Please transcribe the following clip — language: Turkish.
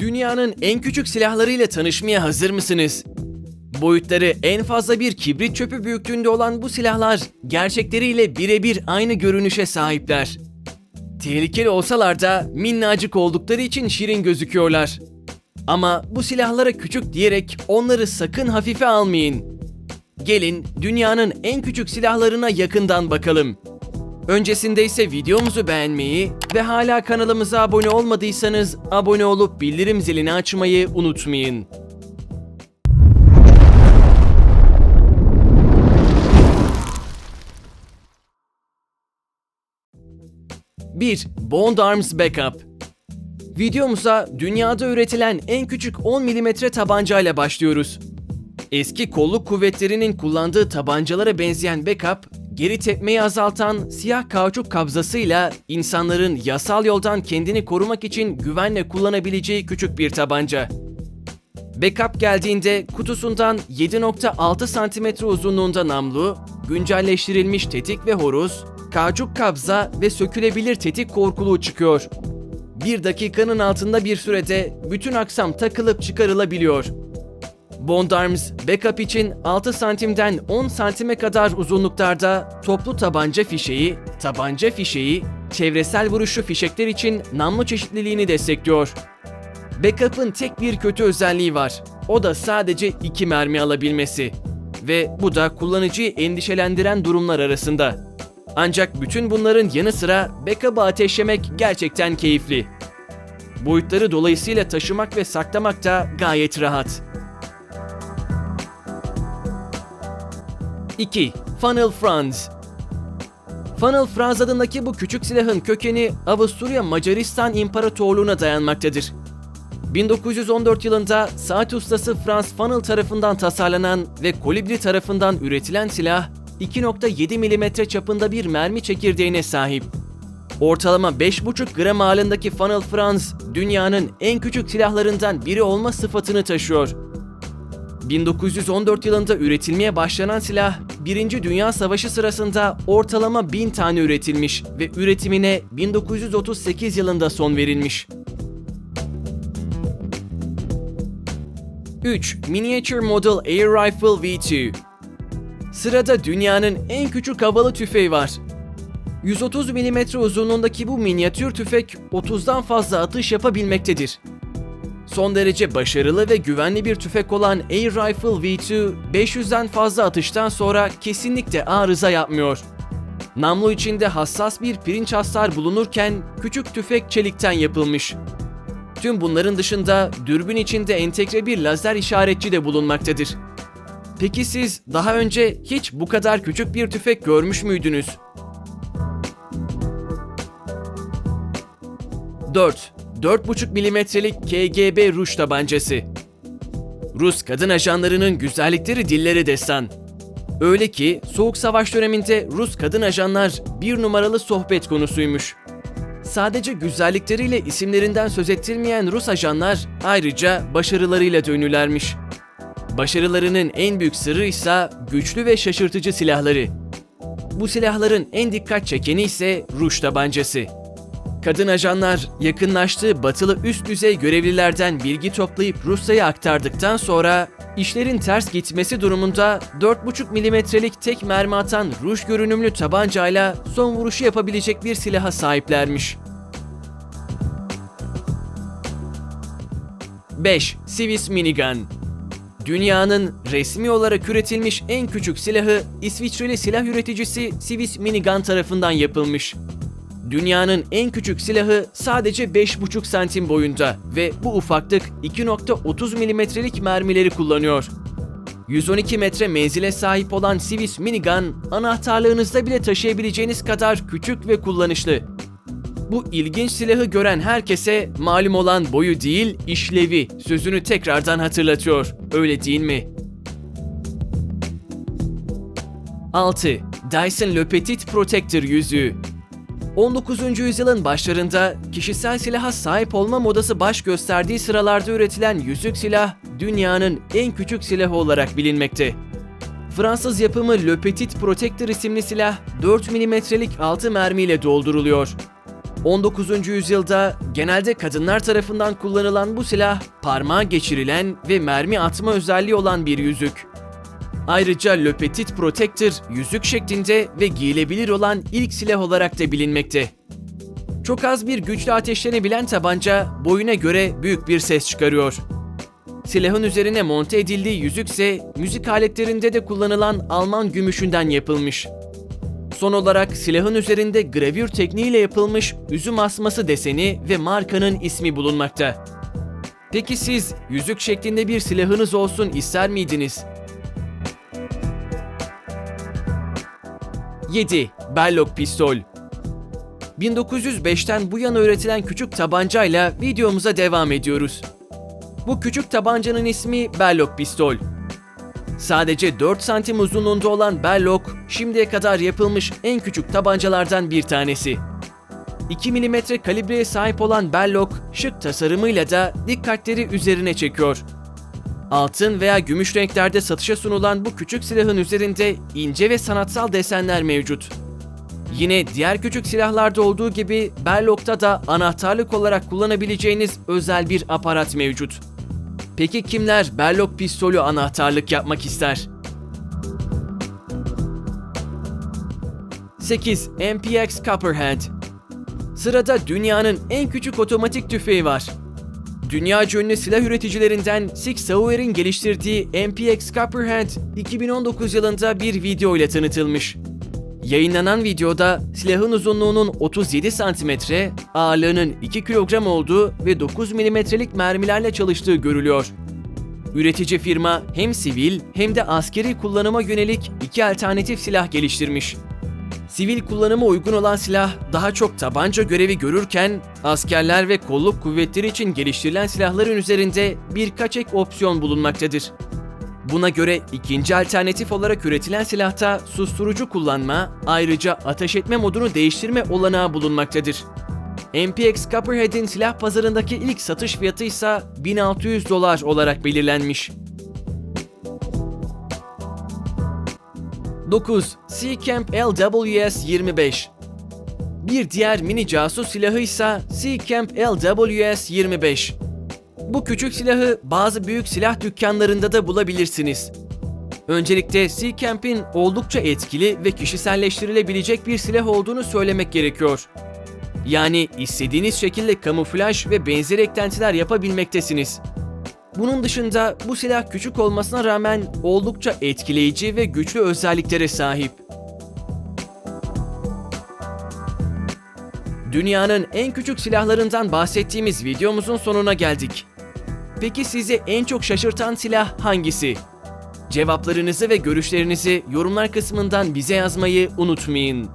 Dünyanın en küçük silahlarıyla tanışmaya hazır mısınız? Boyutları en fazla bir kibrit çöpü büyüklüğünde olan bu silahlar gerçekleriyle birebir aynı görünüşe sahipler. Tehlikeli olsalar da minnacık oldukları için şirin gözüküyorlar. Ama bu silahlara küçük diyerek onları sakın hafife almayın. Gelin dünyanın en küçük silahlarına yakından bakalım. Öncesinde ise videomuzu beğenmeyi ve hala kanalımıza abone olmadıysanız abone olup bildirim zilini açmayı unutmayın. 1. Bond Arms Backup Videomuza dünyada üretilen en küçük 10 mm tabancayla başlıyoruz. Eski kolluk kuvvetlerinin kullandığı tabancalara benzeyen backup, geri tepmeyi azaltan siyah kauçuk kabzasıyla insanların yasal yoldan kendini korumak için güvenle kullanabileceği küçük bir tabanca. Backup geldiğinde kutusundan 7.6 cm uzunluğunda namlu, güncelleştirilmiş tetik ve horuz, kauçuk kabza ve sökülebilir tetik korkuluğu çıkıyor. Bir dakikanın altında bir sürede bütün aksam takılıp çıkarılabiliyor. Bond Arms, backup için 6 santimden 10 santime kadar uzunluklarda toplu tabanca fişeği, tabanca fişeği, çevresel vuruşlu fişekler için namlu çeşitliliğini destekliyor. Backup'ın tek bir kötü özelliği var. O da sadece iki mermi alabilmesi. Ve bu da kullanıcıyı endişelendiren durumlar arasında. Ancak bütün bunların yanı sıra backup'ı ateşlemek gerçekten keyifli. Boyutları dolayısıyla taşımak ve saklamak da gayet rahat. 2. Funnel Franz Funnel Franz adındaki bu küçük silahın kökeni Avusturya Macaristan İmparatorluğu'na dayanmaktadır. 1914 yılında saat ustası Franz Funnel tarafından tasarlanan ve Kolibri tarafından üretilen silah 2.7 mm çapında bir mermi çekirdeğine sahip. Ortalama 5,5 gram ağırlığındaki Funnel Franz, dünyanın en küçük silahlarından biri olma sıfatını taşıyor. 1914 yılında üretilmeye başlanan silah, 1. Dünya Savaşı sırasında ortalama 1000 tane üretilmiş ve üretimine 1938 yılında son verilmiş. 3. Miniature Model Air Rifle V2 Sırada dünyanın en küçük havalı tüfeği var. 130 mm uzunluğundaki bu minyatür tüfek 30'dan fazla atış yapabilmektedir. Son derece başarılı ve güvenli bir tüfek olan Air Rifle V2, 500'den fazla atıştan sonra kesinlikle arıza yapmıyor. Namlu içinde hassas bir pirinç hasar bulunurken küçük tüfek çelikten yapılmış. Tüm bunların dışında dürbün içinde entegre bir lazer işaretçi de bulunmaktadır. Peki siz daha önce hiç bu kadar küçük bir tüfek görmüş müydünüz? 4. 4,5 milimetrelik KGB Ruş tabancası. Rus kadın ajanlarının güzellikleri dilleri destan. Öyle ki Soğuk Savaş döneminde Rus kadın ajanlar bir numaralı sohbet konusuymuş. Sadece güzellikleriyle isimlerinden söz ettirmeyen Rus ajanlar ayrıca başarılarıyla da ünlülermiş. Başarılarının en büyük sırrı ise güçlü ve şaşırtıcı silahları. Bu silahların en dikkat çekeni ise Ruş tabancası. Kadın ajanlar yakınlaştığı batılı üst düzey görevlilerden bilgi toplayıp Rusya'ya aktardıktan sonra işlerin ters gitmesi durumunda 4,5 milimetrelik tek mermi atan ruj görünümlü tabancayla son vuruşu yapabilecek bir silaha sahiplermiş. 5. Sivis Minigun Dünyanın resmi olarak üretilmiş en küçük silahı İsviçreli silah üreticisi Sivis Minigun tarafından yapılmış. Dünyanın en küçük silahı sadece 5,5 santim boyunda ve bu ufaklık 2.30 milimetrelik mermileri kullanıyor. 112 metre menzile sahip olan Sivis Minigun, anahtarlığınızda bile taşıyabileceğiniz kadar küçük ve kullanışlı. Bu ilginç silahı gören herkese malum olan boyu değil, işlevi sözünü tekrardan hatırlatıyor. Öyle değil mi? 6. Dyson Le Petit Protector yüzüğü 19. yüzyılın başlarında kişisel silaha sahip olma modası baş gösterdiği sıralarda üretilen yüzük silah dünyanın en küçük silahı olarak bilinmekte. Fransız yapımı Le Petit Protector isimli silah 4 milimetrelik altı mermiyle dolduruluyor. 19. yüzyılda genelde kadınlar tarafından kullanılan bu silah parmağa geçirilen ve mermi atma özelliği olan bir yüzük. Ayrıca Le Petit Protector yüzük şeklinde ve giyilebilir olan ilk silah olarak da bilinmekte. Çok az bir güçle ateşlenebilen tabanca boyuna göre büyük bir ses çıkarıyor. Silahın üzerine monte edildiği yüzük ise müzik aletlerinde de kullanılan Alman gümüşünden yapılmış. Son olarak silahın üzerinde gravür tekniğiyle yapılmış üzüm asması deseni ve markanın ismi bulunmakta. Peki siz yüzük şeklinde bir silahınız olsun ister miydiniz? 7. Belloc pistol 1905'ten bu yana üretilen küçük tabancayla videomuza devam ediyoruz. Bu küçük tabancanın ismi Belloc pistol. Sadece 4 santim uzunluğunda olan Belloc, şimdiye kadar yapılmış en küçük tabancalardan bir tanesi. 2 mm kalibreye sahip olan Belloc, şık tasarımıyla da dikkatleri üzerine çekiyor. Altın veya gümüş renklerde satışa sunulan bu küçük silahın üzerinde ince ve sanatsal desenler mevcut. Yine diğer küçük silahlarda olduğu gibi Berloc'ta da anahtarlık olarak kullanabileceğiniz özel bir aparat mevcut. Peki kimler Berloc pistolü anahtarlık yapmak ister? 8. MPX Copperhead Sırada dünyanın en küçük otomatik tüfeği var. Dünya ünlü silah üreticilerinden Sig Sauer'in geliştirdiği MPX Copperhead 2019 yılında bir video ile tanıtılmış. Yayınlanan videoda silahın uzunluğunun 37 cm, ağırlığının 2 kilogram olduğu ve 9 milimetrelik mermilerle çalıştığı görülüyor. Üretici firma hem sivil hem de askeri kullanıma yönelik iki alternatif silah geliştirmiş. Sivil kullanıma uygun olan silah daha çok tabanca görevi görürken askerler ve kolluk kuvvetleri için geliştirilen silahların üzerinde birkaç ek opsiyon bulunmaktadır. Buna göre ikinci alternatif olarak üretilen silahta susturucu kullanma, ayrıca ateş etme modunu değiştirme olanağı bulunmaktadır. MPX Copperhead'in silah pazarındaki ilk satış fiyatı ise 1600 dolar olarak belirlenmiş. 9. Seacamp LWS-25 Bir diğer mini casus silahı ise Seacamp LWS-25. Bu küçük silahı bazı büyük silah dükkanlarında da bulabilirsiniz. Öncelikle Seacamp'in oldukça etkili ve kişiselleştirilebilecek bir silah olduğunu söylemek gerekiyor. Yani istediğiniz şekilde kamuflaj ve benzeri eklentiler yapabilmektesiniz. Bunun dışında bu silah küçük olmasına rağmen oldukça etkileyici ve güçlü özelliklere sahip. Dünyanın en küçük silahlarından bahsettiğimiz videomuzun sonuna geldik. Peki sizi en çok şaşırtan silah hangisi? Cevaplarınızı ve görüşlerinizi yorumlar kısmından bize yazmayı unutmayın.